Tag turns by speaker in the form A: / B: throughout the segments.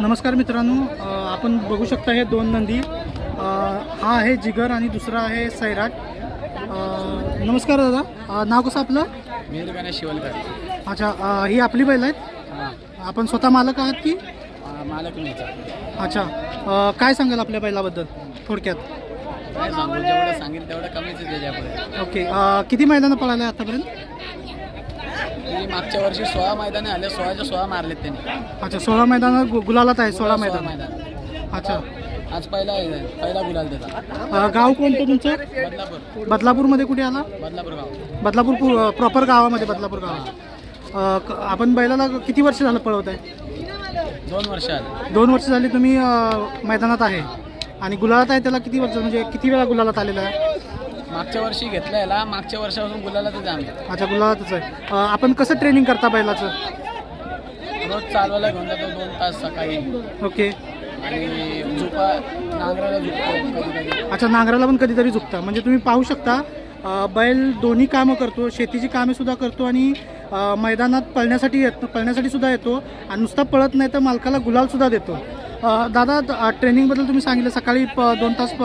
A: नमस्कार मित्रांनो आपण बघू शकता हे दोन नंदी. हा आहे जिगर आणि दुसरा आहे सैराट. नमस्कार दादा नाव कसं आपलं?
B: मी गणेश शिवलकर.
A: अच्छा ही आपली बैल आहेत? आपण स्वतः मालक आहात की?
B: मालक
A: अच्छा काय सांगाल आपल्या बैलाबद्दल थोडक्यात?
B: सांगेल तेवढं कमीच
A: ओके किती मैदानं पळाले आतापर्यंत?
B: मी मागच्या वर्षी सोळा मैदाने आले सोळाच्या सोळा मारलेत त्यांनी.
A: अच्छा सोळा मैदानं गु गुलालात आहे सोळा मैदान.
B: मैदान.
A: अच्छा.
B: आज पहिला आहे, पहिला गुलाल त्याचा.
A: अ, गाव कोणतं तुमचं?
B: बदलापूर.
A: बदलापूरमध्ये कुठे आला?
B: बदलापूर गाव.
A: बदलापूर प्रॉपर गावामध्ये बदलापूर गावात अ, क- आपण बैलाला किती वर्ष झालं पळवत आहे?
B: दोन वर्ष आले.
A: दोन वर्ष झाली तुम्ही अ, मैदानात आहे. आणि गुलालात आहे त्याला किती वर्ष म्हणजे किती वेळा गुलालात आलेला आहे?
B: मागच्या वर्षी घेतलं याला मागच्या वर्षापासून गुलालाच आहे आम्ही.
A: अच्छा गुलालातच आहे. अ, आपण कसं ट्रेनिंग करता बैलाचं?
B: रोज चालवायला घेऊन जातो दोन तास सकाळी.
A: ओके.
B: आणि झोपा नांगराला झोपतो कधी कधी
A: अच्छा नांगराला पण कधीतरी झुकता म्हणजे तुम्ही पाहू शकता अ, बैल दोन्ही कामं करतो शेतीची कामे सुद्धा करतो आणि अ, मैदानात पळण्यासाठी येतो पळण्यासाठी सुद्धा येतो. आणि नुसता पळत नाही तर मालकाला गुलाल सुद्धा देतो. अ, दादा अ, ट्रेनिंगबद्दल तुम्ही सांगितलं सकाळी प दोन तास प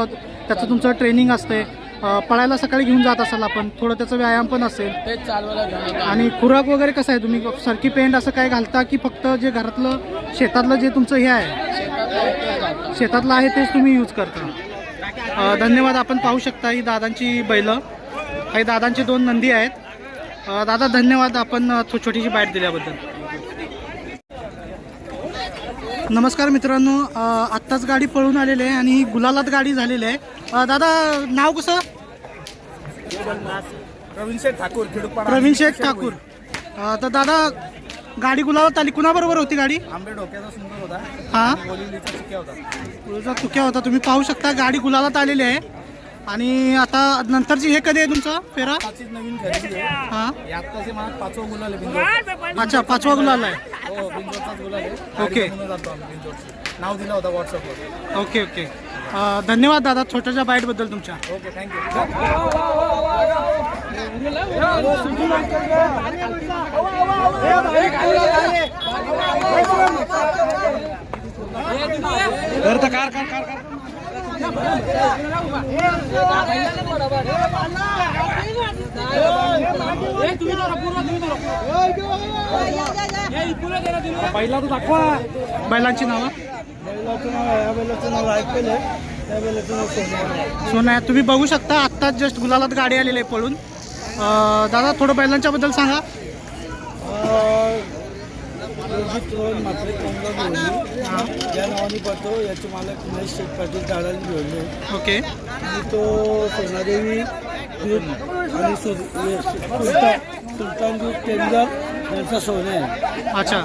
A: त्याचं तुमचं ट्रेनिंग असते अ, पळायला सकाळी घेऊन जात असाल आपण थोडं त्याचा व्यायाम पण असेल.
B: तेच चालवायला घेऊन येतो आम्ही.
A: आणि खुराक वगैरे कसं आहे तुम्ही? सरकी पेंट असं काय घालता की फक्त जे घरातलं शेतातलं जे तुमचं हे आहे?
B: घालतो.
A: शेतातलं आहे तेच तुम्ही यूज करता. अ, धन्यवाद. आपण पाहू शकता ही दादांची बैलं. काही दादांचे दोन नंदी आहेत. अ, दादा धन्यवाद. आपण अ, थो- छोटीशी बाईट दिल्याबद्दल. नमस्कार मित्रांनो आत्ताच गाडी पळून आलेली आहे आणि गुलालात गाडी झालेली आहे. दादा नाव कसं?
C: प्रवीण शेठ ठाकूर
A: प्रवीण शेठ ठाकूर. तर दादा गाडी गुलालात आली. कुणाबरोबर होती गाडी?
C: आंबे डोक्याचा सुंदर होता.
A: हां?
C: होता.
A: चुक्या होता. तुम्ही पाहू शकता गाडी गुलालात आलेली आहे. आणि आता नंतरची हे कधी आहे तुमचा? फेरा?
C: नवीन खरेदी आहे.
A: हा?
C: हे आत्ताचे मला पाचवा गुलाल आहे बिंजोड
A: अच्छा पाचवा गुलाल आहे.
C: हो गुलाल आहे.
A: ओके.
C: गाडी घेऊन जातो आम्ही बिंजोडची. नाव दिलं होतं व्हॉट्सअपवर
A: ओके ओके. अं, धन्यवाद दादा छोट्याच्या बाईटबद्दल तुमच्या.
C: ओके थँक्यू
A: पहिला तो दाखवा बैलांची नावं?
C: बैलाचं नाव या बैलाचं नाव ऐकलं त्या बैलाचं नाव सोन्या
A: सोन्या तुम्ही बघू शकता आत्ताच जस्ट गुलालात गाडी आलेली आहे पळून. दादा थोडं बैलांच्या बद्दल सांगा.
C: रोजित रोहन मात्र या नावाने पडतो याचे मालक उमेश शेठ पाटील
A: ओके.
C: आणि तो सोनादेवी दूध आणि सुल- सुलतान सुलतान दूध टेंडर यांचा सोनं आहे.
A: अच्छा.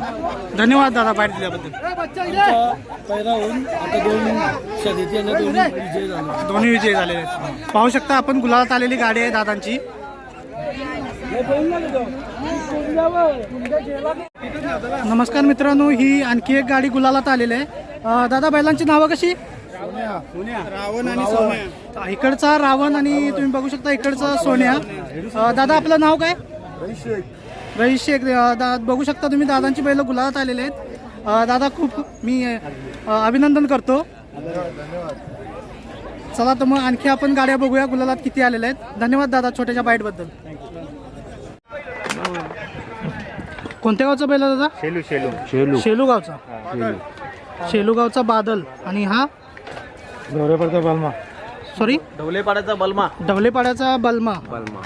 A: धन्यवाद दादा बाईट दिल्याबद्दल.
C: आमचा पैरा होऊन आता दोन शर्यती यांना दोन्ही. विजय झाला.
A: दोन्ही विजय झालेले आहेत. पाहू शकता आपण गुलालात आलेली गाडी आहे दादांची. नमस्कार मित्रांनो ही आणखी एक गाडी गुलालात आलेली आहे. दादा बैलांची नावं कशी?
C: रावण आणि सोन्या.
A: इकडचा रावण आणि तुम्ही बघू शकता इकडचा सोन्या. दादा आपलं नाव काय? रईस शेख. बघू शकता तुम्ही दादांची बैल गुलाबात आलेले आहेत. दादा खूप मी अभिनंदन करतो. चला तर मग आणखी आपण गाड्या बघूया गुलालात किती आलेल्या आहेत. धन्यवाद दादा छोट्याच्या बाईटबद्दल कोणत्या गावचा बैल आहे दादा?
D: शेलू शेलू. शेलू.
A: शेलू गावचा.
D: शेलू.
A: शेलू गावचा बादल. आणि हा?
D: गौरेपडचा बलमा.
A: सॉरी
C: ढवलेपाड्याचा बलमा.
A: ढवलेपाड्याचा बलमा.
D: बलमा.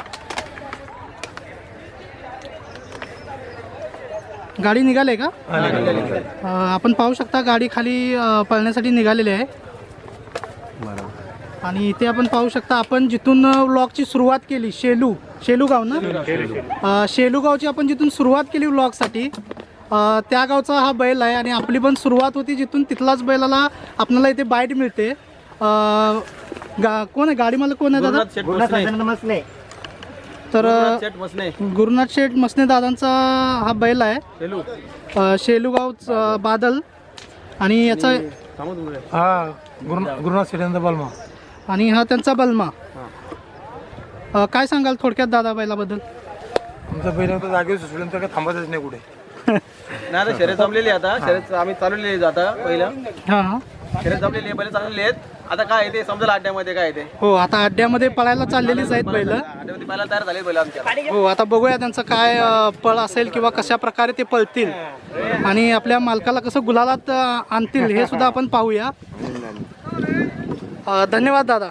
A: गाडी निघाली का? अं, आपण पाहू शकता गाडी खाली अं, पळण्यासाठी निघालेली आहे. आणि इथे आपण पाहू शकता आपण जिथून व्लॉगची सुरुवात केली शेलू. शेलू गाव ना? अं, शेलू गावची आपण जिथून सुरुवात केली व्लॉगसाठी अं, त्या गावचा हा बैल आहे आणि आपली पण सुरुवात होती जिथून तिथलाच बैलाला आपल्याला इथे बाईट मिळते. अं, गा कोण आहे? गाडी मला कोण आहे दादा?
D: नमस्ते
A: तर गुरुनाथ शेठ मसने. दादांचा हा बैल आहे.
C: शेलू.
A: अं, शेलूगाव बादल. आणि याचा
D: हा गुरुनाथ शेट्यांचा बलमा.
A: आणि हा त्यांचा बलमा. अं, काय सांगाल थोडक्यात दादा बैलाबद्दल?
D: आमचा पहिल्यांदा जागेवर सुचल्यानंतर काय थांबायचंच नाही कुठे.
E: नाही आता शर्यत जमलेली आहे आता. शर्यत आम्ही चालवलेली आहे आता पहिलं.
A: हां. हां
E: शर्यत जमलेली आहे पहिले चालवलेली आहेत. आता काय आहे ते समजेल अड्ड्यामध्ये काय आहे ते.
A: हो आता अड्ड्यामध्ये पळायला चाललेलीच आहेत बैल.
E: अड्ड्यामध्ये पहिला तयार झाले पहिला आमच्या.
A: हो आता बघूया त्यांचं काय अ, पळ असेल किंवा कशा प्रकारे ते पळतील. आणि आपल्या मालकाला कसं गुलालात अ, आणतील हे सुद्धा आपण पाहूया. अ, धन्यवाद दादा.